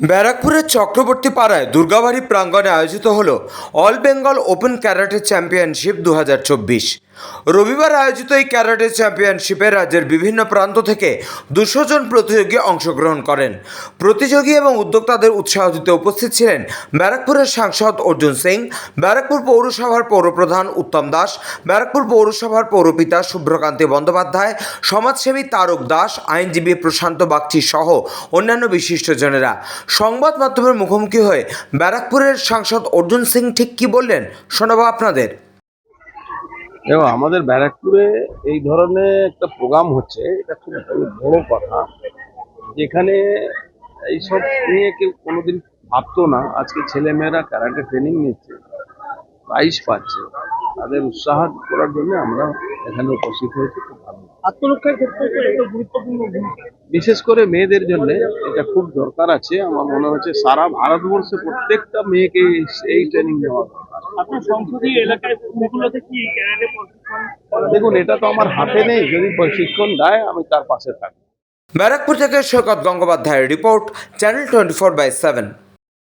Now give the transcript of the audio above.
ব্যারাকপুরের চক্রবর্তী পাড়ায় দুর্গাবাড়ি প্রাঙ্গণে আয়োজিত হল all Bengal open karate championship দু হাজার চব্বিশ। রবিবার আয়োজিত এই ক্যারাটে চ্যাম্পিয়নশিপে রাজ্যের বিভিন্ন প্রান্ত থেকে দুশো জন প্রতিযোগী অংশগ্রহণ করেন। প্রতিযোগী এবং উদ্যোক্তাদের উৎসাহ দিতে উপস্থিত ছিলেন ব্যারাকপুরের সাংসদ অর্জুন সিং, ব্যারাকপুর পৌরসভার পৌরপ্রধান উত্তম দাস, ব্যারাকপুর পৌরসভার পৌরপিতা শুভ্রকান্তি বন্দ্যোপাধ্যায়, সমাজসেবী তারক দাস, আইনজীবী প্রশান্ত বাগচি সহ অন্যান্য বিশিষ্টজনেরা। সংবাদ মাধ্যমের মুখোমুখি হয়ে ব্যারাকপুরের সাংসদ অর্জুন সিং ঠিক কি বললেন শোনাবো আপনাদের। দেখো আমাদের ব্যারাকপুরে এই ধরনের একটা প্রোগ্রাম হচ্ছে, এটা খুব বড় কথা, যেখানে এইসব নিয়ে কেউ কোনোদিন ভাবতো না। আজকে ছেলেমেয়েরা ক্যারাটে ট্রেনিং নিচ্ছে প্রাইজ পাচ্ছে, তাদের উৎসাহ করার জন্য আমরা এখানে উপস্থিত হয়েছি, খুব আত্মরক্ষার ক্ষেত্রে একটা গুরুত্বপূর্ণ ভূমিকা। বিশেষ করে মেয়েদের জন্য এটা খুব দরকার আছে। আমার মনে হচ্ছে সারা ভারতবর্ষে প্রত্যেকটা মেয়েকে এই- ট্রেনিং দেওয়া দরকার। আপনার সংসদীয় এলাকায় স্কুলগুলোতে কি ক্যারাটে প্রশিক্ষণ দেখুন এটা তো আমার হাতে নেই। যদি প্রশিক্ষণ দেয় আমি তার পাশে থাকব। ব্যারাকপুর থেকে সৈকত গঙ্গোপাধ্যায়ের report channel twenty four by seven.